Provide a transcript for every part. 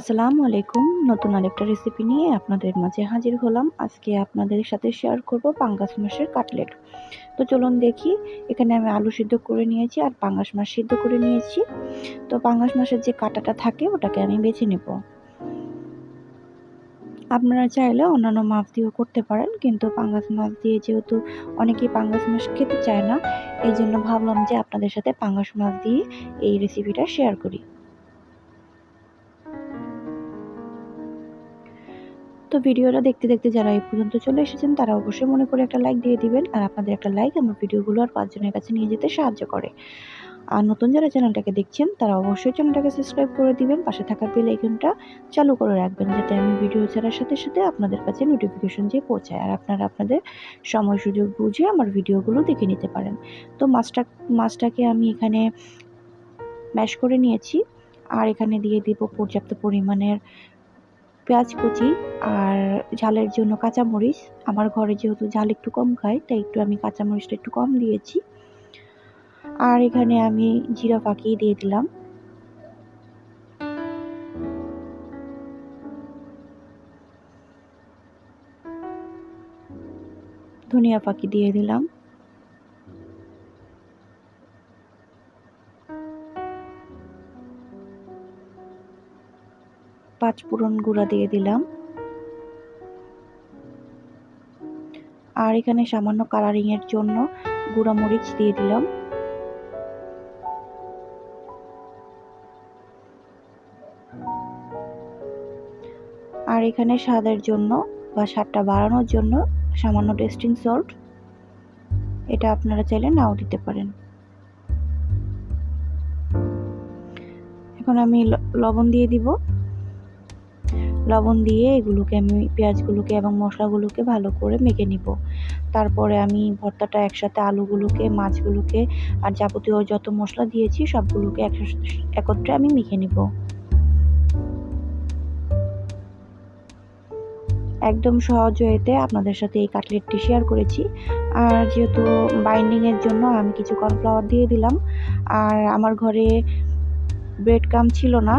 আসসালামু আলাইকুম। নতুন আরেকটা রেসিপি নিয়ে আপনাদের মাঝে হাজির হলাম। আজকে আপনাদের সাথে শেয়ার করব পাঙ্গাস মাছের কাটলেট তো চলুন দেখি, এখানে আমি আলু সিদ্ধ করে নিয়েছি আর পাঙ্গাস মাছ সিদ্ধ করে নিয়েছি। তো পাঙ্গাস মাছের যে কাটাটা থাকে, ওটাকে আমি বেছে নেব। আপনারা চাইলে অন্যান্য মাছ দিয়েও করতে পারেন, কিন্তু পাঙ্গাস মাছ দিয়ে যেহেতু অনেকেই পাঙ্গাস মাছ খেতে চায় না, এই জন্য ভাবলাম যে আপনাদের সাথে পাঙ্গাস মাছ দিয়ে এই রেসিপিটা শেয়ার করি। তো ভিডিওটা দেখতে দেখতে যারা এই পর্যন্ত চলে এসেছেন, তারা অবশ্যই মনে করে একটা লাইক দিয়ে দিবেন আর আপনাদের একটা লাইক আমার ভিডিওগুলো আর পাঁচজনের কাছে নিয়ে যেতে সাহায্য করে। আর নতুন যারা চ্যানেলটাকে দেখছেন, তারা অবশ্যই চ্যানেলটাকে সাবস্ক্রাইব করে দিবেন, পাশে থাকা বেল আইকনটা চালু করে রাখবেন, যাতে আমি ভিডিও ছাড়ার সাথে সাথে আপনাদের কাছে নোটিফিকেশন যে পৌঁছায় আর আপনারা আপনাদের সময় সুযোগ বুঝে আমার ভিডিওগুলো দেখে নিতে পারেন। তো মাছটা মাছটাকে আমি এখানে ম্যাশ করে নিয়েছি, আর এখানে দিয়ে দিব পর্যাপ্ত পরিমাণের পেঁয়াজ কুচি আর ঝালের জন্য কাঁচামরিচ। আমার ঘরে যেহেতু ঝাল একটু কম খায়, তাই একটু আমি কাঁচামরিচটা একটু কম দিয়েছি। আর এখানে আমি জিরা পাকিয়ে দিয়ে দিলাম। ধনিয়া পাকি দিয়ে দিলাম। পাঁচ পুরন গুঁড়া দিয়ে দিলাম। আর এখানে সামান্য কালারিং এর জন্য গুঁড়া মরিচ দিয়ে দিলাম। আর এখানে স্বাদের জন্য বা স্বাদটা বাড়ানোর জন্য সামান্য টেস্টিং সল্ট এটা আপনারা চাইলে নাও দিতে পারেন। এখন আমি লবণ দিয়ে দিব। লবণ দিয়ে এগুলোকে আমি পেঁয়াজগুলোকে এবং মশলাগুলোকে ভালো করে মেখে নিব। তারপরে আমি ভর্তাটা একসাথে আলুগুলোকে, মাছগুলোকে আর যাবতীয় যত মশলা দিয়েছি সবগুলোকে একত্রে আমি মেখে নিব। একদম সহজ ওয়েতে আপনাদের সাথে এই কাটলেটটি শেয়ার করেছি। আর যেহেতু বাইন্ডিংয়ের জন্য আমি কিছু কর্নফ্লাওয়ার দিয়ে দিলাম, আর আমার ঘরে ব্রেড কাম ছিল না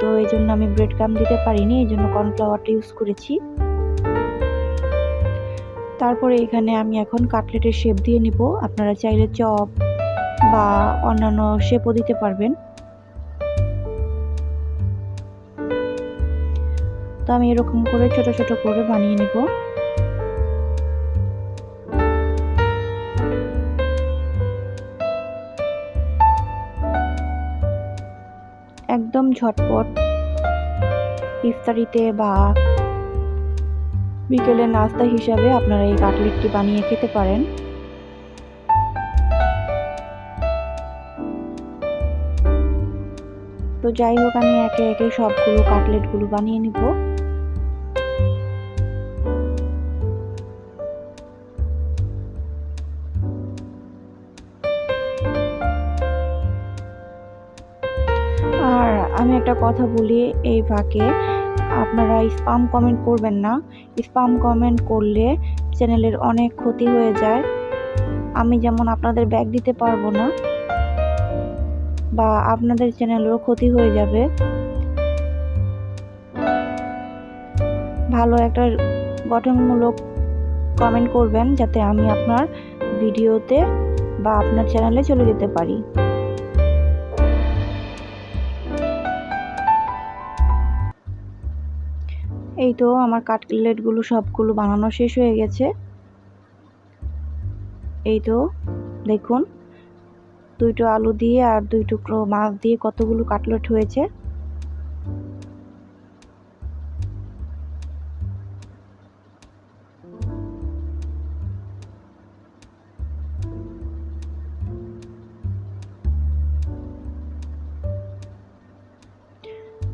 তো এই জন্য আমি ব্রেড ক্রাম দিতে পারিনি, এই জন্য কর্নফ্লাওয়ারটা ইউজ করেছি। তারপরে এখানে আমি এখন কাটলেটের শেপ দিয়ে নিব। আপনারা চাইলে চপ বা অন্যান্য শেপও দিতে পারবেন। তো আমি এরকম করে ছোট ছোট করে বানিয়ে নিব। ঝটপট ইফতারিতে বা বিকেলের নাস্তা হিসাবে আপনারা এই কাটলেটটি বানিয়ে খেতে পারেন। তো যাই হোক, আমি একে একে সবগুলো কাটলেটগুলো বানিয়ে নিব। একটা কথা বলি এই ফাঁকে আপনারা স্পাম কমেন্ট করবেন না। স্পাম কমেন্ট করলে চ্যানেলের অনেক ক্ষতি হয়ে যায়। আমি যেমন আপনাদের ব্যাগ দিতে পারব না, বা আপনাদের চ্যানেলেরও ক্ষতি হয়ে যাবে। ভালো একটা গঠনমূলক কমেন্ট করবেন যাতে আমি আপনার ভিডিওতে বা আপনার চ্যানেলে চলে যেতে পারি। এই তো আমার কাটলেটগুলো সবগুলো বানানো শেষ হয়ে গেছে। এই তো, দেখুন, দুইটো আলু দিয়ে আর দুই টুকরো মাছ দিয়ে কতগুলো কাটলেট হয়েছে।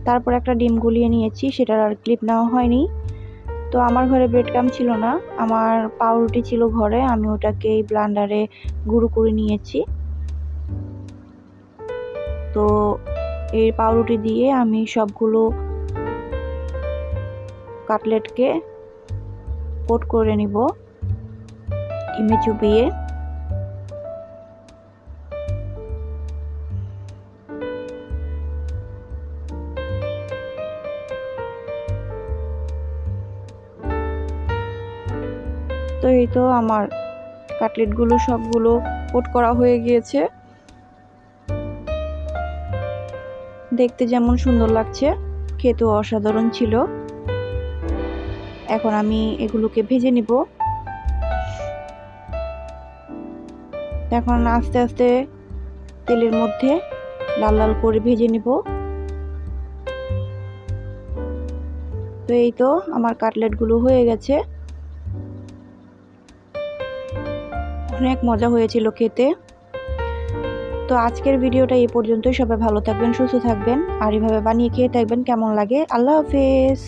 তারপর একটা ডিম গুলিয়ে নিয়েছি, সেটার আর ক্লিপ নেওয়া হয়নি। তো আমার ঘরে ব্রেড কাম ছিল না, আমার পাউরুটি ছিল ঘরে, আমি ওটাকে এই ব্লান্ডারে গুঁড়ো করে নিয়েছি। তো এই পাউরুটি দিয়ে আমি সবগুলো কাটলেটকে কোট করে নিব ইমে চুপিয়ে তো এই তো আমার কাটলেটগুলো সবগুলো কোট করা হয়ে গিয়েছে। দেখতে যেমন সুন্দর লাগছে, খেতেও অসাধারণ ছিল। এখন আমি এগুলোকে ভেজে নিব। এখন আস্তে আস্তে তেলের মধ্যে লাল লাল করে ভেজে নিব। তো এই তো আমার কাটলেটগুলো হয়ে গেছে। অনেক মজা হয়েছিল খেতে। তো আজকের ভিডিওটা এই পর্যন্তই। সবাই ভালো থাকবেন, সুস্থ থাকবেন, আর এভাবে বানিয়ে খেয়ে থাকবেন কেমন লাগে। আল্লাহ হাফেজ।